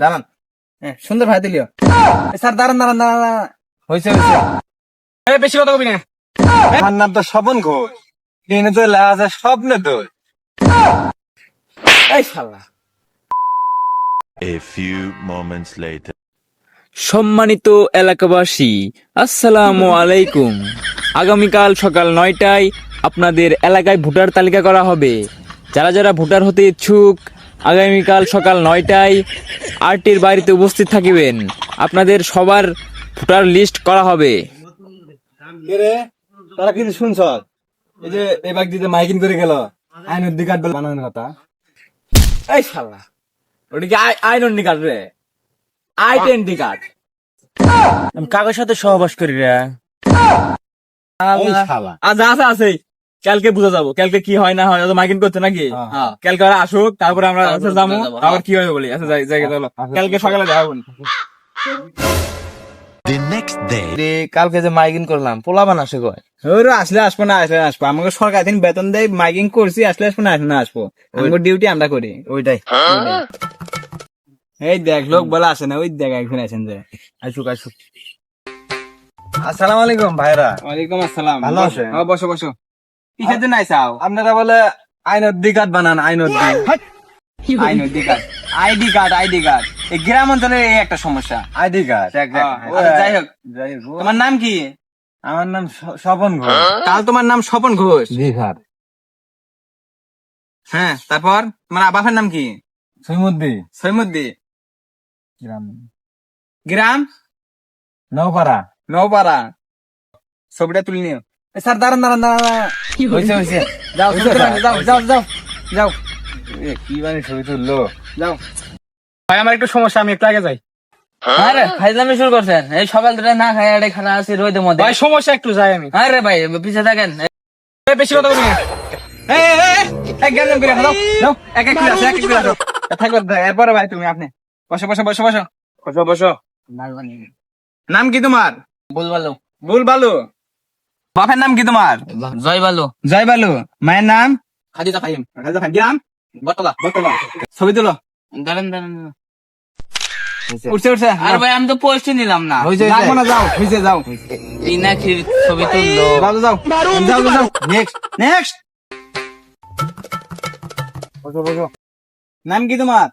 দাঁড়ান। সুন্দর ভাই দিলিও স্যার দাঁড়ান দাঁড়ান। হয়েছে হয়েছে বেশি কথা কবি না। আমার নাম তো স্বপন ঘোষ। তো স্বপ্ন দোষ এই শালা। A few moments later. সম্মানিত এলাকাবাসী আসসালামু আলাইকুম। আগামীকাল সকাল নয়টায় আপনাদের এলাকায় ভোটার তালিকা করা হবে। যারা যারা ভোটার হতে ইচ্ছুক আগামীকাল সকাল নয়টায় আরটির বাড়িতে উপস্থিত থাকিবেন। আপনাদের সবার ভোটার লিস্ট করা হবে। তারা কিন্তু শুনছ? এই যে এবার দিতে মাইকিং করে গেল। আইন অধিকার বানানোর কথা। এই শালা। ওটা কি আই আই নন্ডি কার্ড রে? আই টেন্ডি কার্ড আমি কাগজ সাথে সহবাস করি রে। এই আজ আছে আছে কালকে বুঝা যাব। কালকে কি হয় না হয় মাইকিং করছে নাকি? হ্যাঁ। কালকে ওরা আসুক তারপরে আমরা যাব। আবার কি হবে বলি? আচ্ছা যাই যাই চলো কালকে সকালে দেখা হবে The next day. রে কালকে যে মাইকিং করলাম পোলা বানাসে কয়? আসলে আসব না আসলে আসব। আমাকে সরকার দিন বেতন দেয় মাইকিং করছি আসলে আসব না আসলে না আসব। আমাকে ডিউটি আমরা করি ওইটাই। এই দেখ লোক বলে আসে না ওই দেখ একজন আছেন যে। আসুক আসুক। আসসালামু আলাইকুম ভাইরা ওয়ালাইকুম আসসালাম। ভালো আছেন? হ্যাঁ, বসো বসো। কিসের জন্য আইসাও? আপনারা বলে আইন অধিকার বানান আইন অধিকার ID card. ID card ID card. এই গ্রাম অঞ্চলে এই একটা সমস্যা। ID card. হ্যাঁ, আচ্ছা, যাই হোক। যাই হোক। তোমার নাম কি? আমার নাম স্বপন ঘোষ। কাল তোমার নাম স্বপন ঘোষ। জি স্যার। হ্যাঁ তারপর? তোমার বাপের নাম কি? সৈমুদ্দি। সৈমুদ্দি। গ্রাম। গ্রাম? নৌপাড়া নৌপাড়া ছবিটা তুলে নিও। স্যার দাঁড়ান দাঁড়ান দাঁড়ান। হয়েছে হয়েছে। যাও যাও যাও যাও যাও। কি মানে ছবি তুললো? যাও। ভাই আমার একটু সমস্যা আমি একটু আগে যাই। আরে ফাইজলামি শুরু করছেন। এই সকাল দুটা না খাই আড়ে খানা আছে রোদের মধ্যে ভাই সমস্যা একটু যাই আমি। আরে ভাই পিছে থাকেন। বেশি কথা বলি না। এই, এই, এই, এক গান করে দাও। দাও এক এক করে এক এক করে আসো থাকবে এরপরে ভাই তুমি আপনি। বসো বসো বসো বসো। বসো বসো। নাম কি তোমার? বল ভালো ভুল বালু বাপের নাম কি তোমার? জয় বালু জয় বালু মায়ের নাম? খাদিজা ফাহিম। ভাই গ্রাম বটলা বর্তলা ছবি তুলো। দাঁড়ান দাঁড়ান। উঠছে উঠছে। আরে ভাই আমি তো পোস্ট নিলাম না। লাগবো না যাও। হয়েছে যাও। ইনাখির ছবি তুললো। যাও। যাও যাও যাও যাও। নেক্সট নেক্সট বসো বসো। নাম কি তোমার?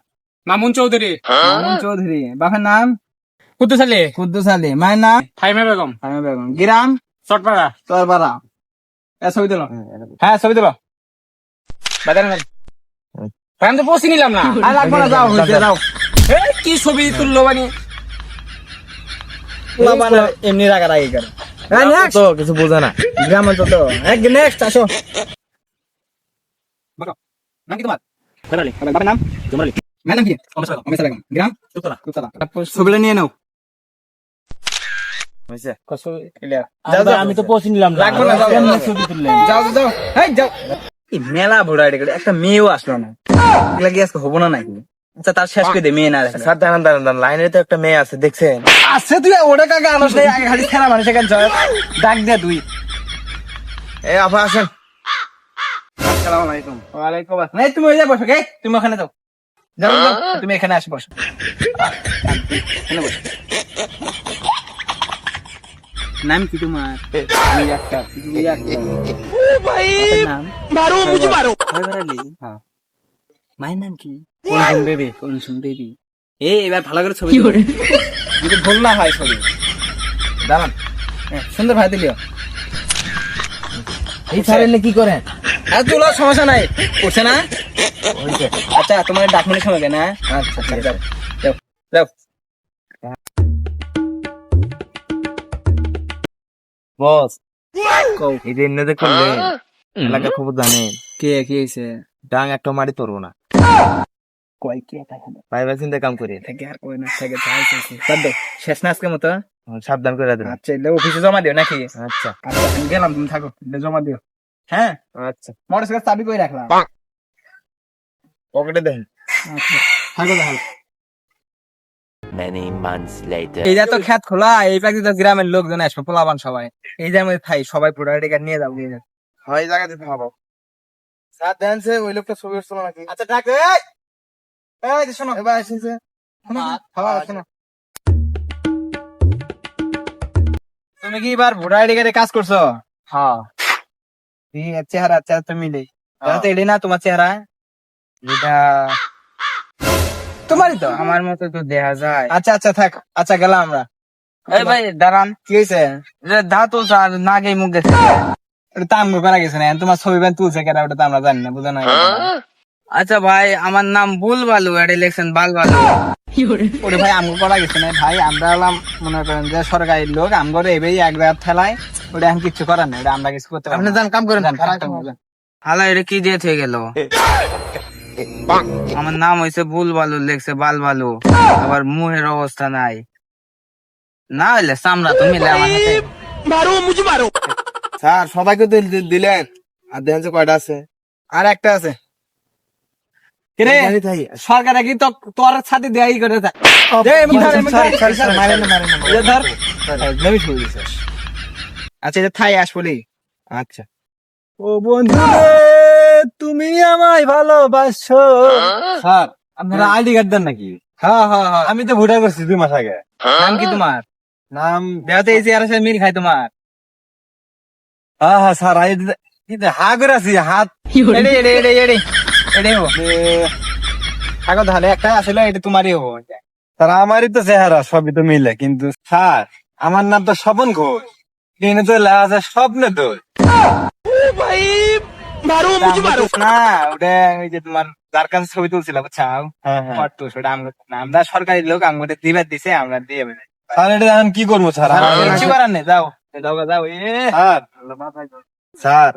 মামুন চৌধুরী। মামুন চৌধুরী। বাপের নাম? কুদ্দুস আলী। কুদ্দুস আলী। মায়ের নাম? ফাইমা বেগম। ফাহিমা বেগম। গ্রাম চটপাড়া। তোরপাড়া এ ছবি তুলো। হ্যাঁ ছবি তুলো। বাজারে না ভাই তো পোস্ট নিলাম না। আর লাগবো না যাও হয়েছে যাও। এ, কি ছবি তুললো মানে এমনি করে। হ্যাঁ তো কিছু বোঝে না। গ্রাম অঞ্চল তো। এক নেক্সট আসো। নাম কি তোমার? বাবার নাম জমালি। মায়ের কি? গ্রাম? তুতলা তুতলা ছবিটা নিয়ে নাও হয়েছে ক্লিয়ার আরে ভাই, আমি তো নিলাম যাও। যাও। যাও, মেলা ভোড়া একটা মেয়েও আসলো না। এগুলা কি আজকে হব না নাকি? আচ্ছা তার শেষ করে দে মেয়ে না স্যার দাঁড়ান দাঁড়ান দাঁড়ান। লাইনে তো একটা মেয়ে আছে দেখছেন? আছে তুই ওটা কাকে আনস নাই? আগে খালি খেলা মানুষ এখানে জয় ডাক দে তুই এ আপা আসেন। আসসালামু আলাইকুম। ওয়ালাইকুম আসসালাম। এই তুমি ওই যা বসো কে তুমি ওখানে যাও যাও যাও তুমি এখানে আসো বসো। এখানে বসো। নাম কি তোমার দুই একটা দুই একটা বাপের নাম মারো মুঝে মারো হ্যাঁ মায়ের নাম কি কনসুম বেবি কনসুম বেবি এ এবার ভালো করে ছবি তুলো। যদি ভুল না হয় ছবি দাঁড়ান হ্যাঁ, সুন্দর ভাই দিলিও এই স্যার এলে কি করেন আর তুলো সমস্যা নাই উঠছে না আচ্ছা তোমার ডাকমনের সময় কেনা আচ্ছা আচ্ছা যাও যাও বস। এই যে এমনিতে করলে এলাকা খবর জানে। কে কি হয়েছে ডাং একটা মারি তোরবো না। কয় কে তাই পাইবার চিন্তা কাম করি। থেকে আর কই না থেকে তাই হয়েছে শেষ না আজকের মতো সাবধান করে দেন আচ্ছা এলে অফিসে জমা দিও নাকি? আচ্ছা। আচ্ছা আমি গেলাম তুমি থাকো জমা দিও। হ্যাঁ? আচ্ছা। মোটরসাইকেল চাবি করে রাখলাম? পকেটে দেন। আচ্ছা থাকো তাহলে। Many months later. এই যে তো খ্যাত খোলা এই পাখি তো গ্রামের লোকজন আসবে পোলাবান সবাই। এই যে আমি থাই সবাই প্রোডাক্ট কার্ড নিয়ে যাও নিয়ে যাও হয় জায়গা দিতে হবে। স্যার দেন সে ওই লোকটা ছবি উঠছিল নাকি? আচ্ছা ডাক এই! এই যে শোনো। এবার আসিছে তুমি কি এবার ভোটার আইডি কার্ডে কাজ করছ? হ্যাঁ। এই চেহারা চেহারা তো মিলে তাহলে তো না তোমার চেহারা? এটা তোমারই তো? আমার মতো তো দেখা যায়। আচ্ছা আচ্ছা থাক। আচ্ছা গেলাম আমরা। এই ভাই দাঁড়ান। কি হয়েছে ধা তো স্যার নাগে মুখ গেছে। ওটা তো করা গেছে না? তোমার ছবি ব্যান তুলছে কেন ওটা তো আমরা জানি না বুঝো না আচ্ছা ভাই আমার নাম বুল বালু আর ইলেকশন বাল বালু ওরে ভাই আমগো করা গেছে না? ভাই আমরা হলাম মনে করেন যে সরকারি লোক আমগো এবেই এক জায়গায় ঠেলায়। ওটা এখন কিছু করার নেই ওটা আমরা কিছু করতে পারব আপনি যান কাম করেন। হালা এটা কি দিয়ে থেকে গেল? আমার নাম হয়েছে বুল বালু লেখছে বাল বালু আবার মুহের অবস্থা নাই। না হইলে সামরা তুমি স্যার সবাইকে দিলেন। আর দেখেন কয়টা আছে। আর একটা আছে। সরকার কি তোর সাথে দেয়াই করে। আচ্ছা এটা থাই আসবলি আচ্ছা। ও বন্ধু তুমি আমায় ভালোবাসো। স্যার আপনারা আইডি কার্ড দেন নাকি? হ্যাঁ হ্যাঁ হ্যাঁ। আমি তো ভোটার করছি দুই মাস আগে। নাম কি তোমার? নাম এই চেয়ারের সাথে মিল খাই তোমার। হ্যাঁ হ্যাঁ স্যার আইডি হা করে আছি হাত এডে এডে এডে এডে এডে হো থাকো তাহলে একটা আসলে এটা তোমারই হব। স্যার আমারই তো চেহারা সবই তো মিলে কিন্তু স্যার আমার নাম তো স্বপন ঘোষ। কিন্তু তো লেখা আছে স্বপ্ন দোষ না ওটা ওই যে তোমার যার কাছে ছবি তুলছিলাম বুঝছাও? হ্যাঁ হ্যাঁ। ফটো সেটা আমরা আমরা সরকারি লোক আমাকে দিবার দিছে আমরা দিয়ে দেবে। স্যার এটা এখন কি করব স্যার? কিছু করার নেই যাও যাও যাও এ। স্যার। স্যার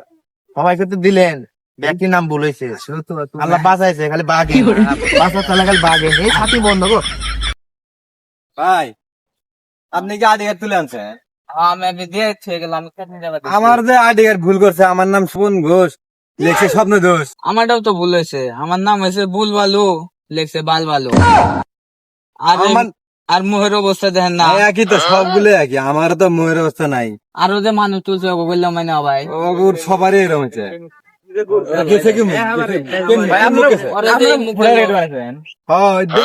সবাইকে তো দিলেন। ব্যক্তির নাম বলেছে আল্লাহ বাঁচাইছে খালি বাঘে। বাঁচা তাহলে খালি বাঘে। এই ছাতি বন্ধ গো ভাই আপনি কি কার্ড তুলে আনছেন? যাবে। আমার যে আইডি কার্ড ভুল করছে আমার নাম স্বপন ঘোষ। লেখছে স্বপ্ন দোষ। আমারটাও তো ভুল হয়েছে। আমার নাম হয়েছে বুল বালু লেখছে বাল বালু আর আর মুহের অবস্থা দেখেন না। একই তো সবগুলো একই। আমার তো ময়ের অবস্থা নাই। আরও যে মানুষ তুলছে ওকে বললাম মানে ভাই। সবারই এরকম হচ্ছে? ওরা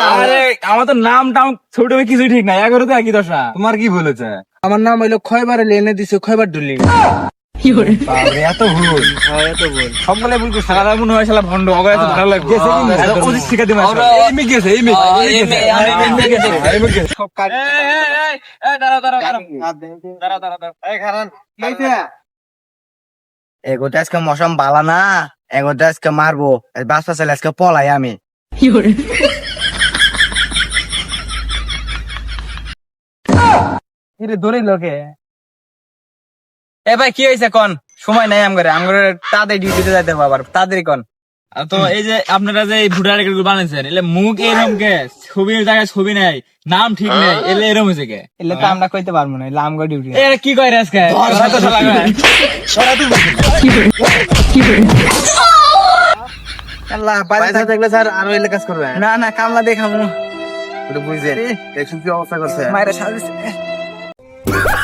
হয়, আমার তো নাম টাম ছোট কিছুই ঠিক নাই। এগারো তো একই দশা। তোমার কি ভুল হচ্ছে আমার নাম হইল খয়বার লেনে দিছে খয়বার ডুলি। এত ভুল। ভুল। সারা মনে হয় শালা ভন্ড অগায় ভালো? এত শিখা এই গেছে, এই এই গেছে, এই গেছে। সব এগোতে আজকে মশাম বালা না। এগোতে আজকে মারবো। বাঁচতে চাইলে আজকে পলাই আমি। ধরে লোকে এ ভাই কি হয়েছে কন? সময় নাই আমগরে। আমগরে তাদের ডিউটিতে যাইতে হবে আবার। তাড়াতাড়ি কোন। তো এই যে আপনারা যে ভোটার কার্ড বানাইছেন এলে মুখ এরকম কে? ছবির জায়গায় ছবি নাই নাম ঠিক নেই এলে এরকম হয়েছে কে? এলে তো আমরা কইতে পারব না এলে আমগো ডিউটি এ কি কয় রে আজকে ওরা তো শালা আল্লাহ বাইরে থাকলে স্যার আরও এলে কাজ করবে। না না কামলা দেখামু ওটা বুঝছেন কি অবস্থা করছে? মায়ের সাথে